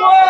Whoa!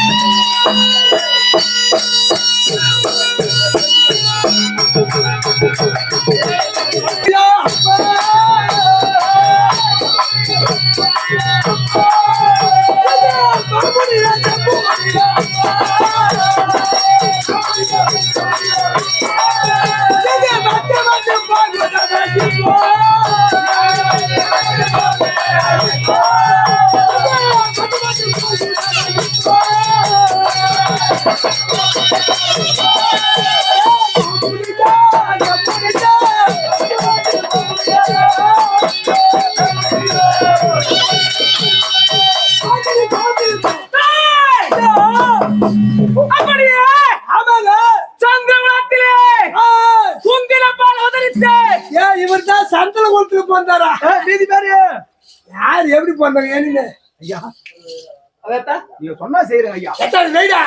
நீதி பேரு? யார் எப்படி போந்தாங்க ஏன்னு ஐயா. அதத்தான் நீங்க சொன்னா செய்யறேன் ஐயா. எட்டாவது வெயிடா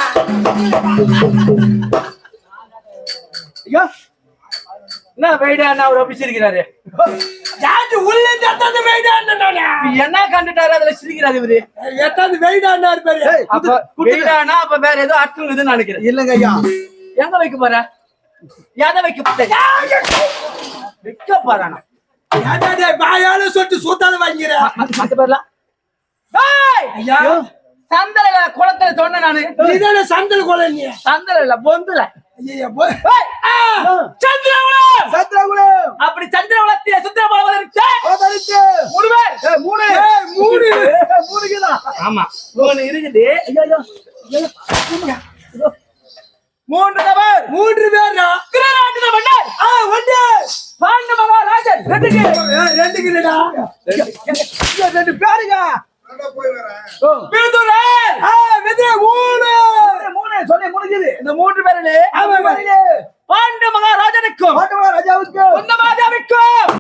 ஐயா. என்ன வெயிடா என்ன அவர் அப்படி சிரிக்கிறாரு? யாரு உள்ள எட்டாவது வெயிடா என்ன கண்டுட்டாரு? அதுல சிரிக்கிறாரு இவரு. எட்டாவது வெயிடா பேரு? அப்ப வெயிடானா அப்ப வேற ஏதோ அர்த்தம் இதுன்னு நினைக்கிறேன். இல்லங்க ஐயா. எங்க வைக்க போற? எதை வைக்க போற? வைக்க போறானா? வாயால சொட்டு சூத்தால வாங்கிற மத்த பேர்லாம் ஏய்! ஐயா. சந்தல குளத்துல சொன்ன நானு. நீதானே சந்தல் கொலை நீ. சந்தல இல்ல பொந்துல அப்படி சந்திரகுலத்திலே வதரிச்சே அவதரித்து. மூணு பேர். ஏய், மூணு. ஏய், மூணு. ஏய், மூணுக்குதா ஆமா. மூணு இருக்குது. ஐயா ஐயா மூன்று நபர். மூன்று பேரா. ஆமா, ஆமா. பாண்டு மகாராஜனுக்கும் பாட்டுமா ராஜாவுக்கு குந்த மாதாவிற்கும்